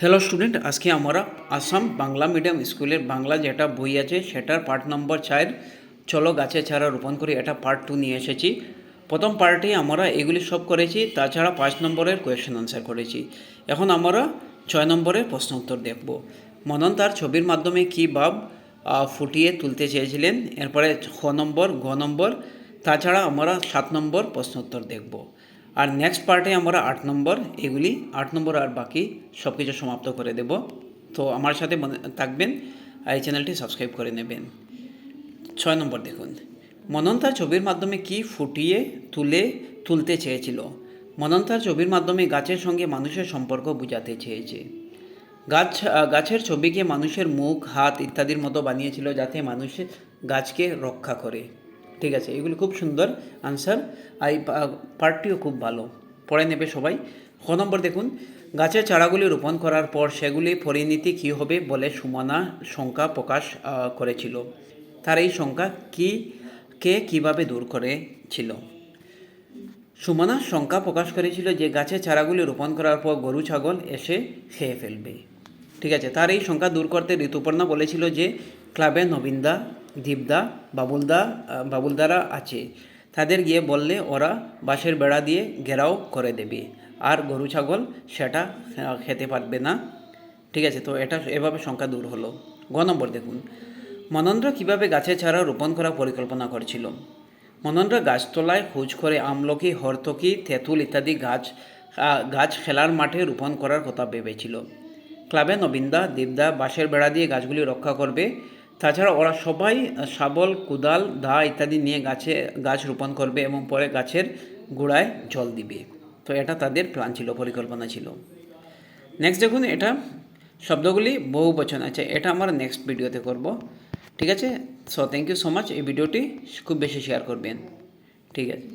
Hello student আজকে আমরা Assam Bangla medium স্কুলের বাংলা যেটা বই আছে, সেটার পার্ট নম্বর চার। চলো গাছে চারা রোপণ করে, এটা পার্ট টু নিয়ে এসেছি। প্রথম পার্টে আমরা এগুলি সব করেছি, তাছাড়া পাঁচ নম্বরের কোয়েশ্চেন আনসার করেছি। এখন আমরা ছয় নম্বরের প্রশ্ন উত্তর দেখব। মনন তার ছবির মাধ্যমে কী ভাব ফুটিয়ে তুলতে চেয়েছিলেন? এরপরে খ নম্বর, গ নম্বর, তাছাড়া আমরা সাত নম্বর প্রশ্ন উত্তর দেখব। আর নেক্সট পার্টে আমরা আট নম্বর এগুলি আট নম্বর আর বাকি সব কিছু সমাপ্ত করে দেব। তো আমার সাথে থাকবেন, আর এই চ্যানেলটি সাবস্ক্রাইব করে নেবেন। ছয় নম্বর দেখুন। মনন তার ছবির মাধ্যমে কি ফুটিয়ে তুলে তুলতে চেয়েছিল? মনন তার ছবির মাধ্যমে গাছের সঙ্গে মানুষের সম্পর্ক বোঝাতে চেয়েছে। গাছ, গাছের ছবিকে মানুষের মুখ, হাত ইত্যাদির মতো বানিয়েছিল যাতে মানুষের গাছকে রক্ষা করে। ঠিক আছে, এগুলি খুব সুন্দর আনসার আর এই পার্টটিও খুব ভালো। পড়ে নেবে সবাই। খ নম্বর দেখুন, গাছের চারাগুলি রোপণ করার পর সেগুলি পরিণতি কী হবে বলে সুমনা শঙ্কা প্রকাশ করেছিল। তার এই শঙ্কা কি, কে কীভাবে দূর করেছিল? সুমনা শঙ্কা প্রকাশ করেছিল যে গাছের চারাগুলি রোপণ করার পর গরু, ছাগল এসে খেয়ে ফেলবে। ঠিক আছে, তার এই শঙ্কা দূর করতে ঋতুপর্ণা বলেছিল যে ক্লাবে নবীনদা দীপদা, বাবুলদা বাবুলদারা আছে। তাদের গিয়ে বললে, ওরা বাঁশের বেড়া দিয়ে ঘেরাও করে দেবে। আর গরু, ছাগল সেটা খেতে পারবে না। ঠিক আছে, তো এটা এভাবে সংখ্যা দূর হলো। গ নম্বর দেখুন। মনন্দ্র কীভাবে গাছের চারা রোপণ করার পরিকল্পনা করছিল? মনন্দ্র গাছতলায় খোঁজ করে আমলকি, হরতকি, তেঁতুল ইত্যাদি গাছ গাছ খেলার মাঠে রোপণ করার কথা ভেবেছিল। ক্লাবে নবীনদা দেবদা বাঁশের বেড়া দিয়ে গাছগুলি রক্ষা করবে। তাছাড়া ওরা সবাই শাবল, কুদাল, দা ইত্যাদি নিয়ে গাছে গাছ রোপণ করবে এবং পরে গাছের গোড়ায় জল দিবে। তো এটা তাদের প্ল্যান ছিল, পরিকল্পনা ছিল। নেক্সট দেখুন, এটা শব্দগুলি বহু বচন আছে এটা আমরা নেক্সট ভিডিওতে করব। ঠিক আছে? So thank you so much এই ভিডিওটি খুব বেশি শেয়ার করবেন। ঠিক আছে?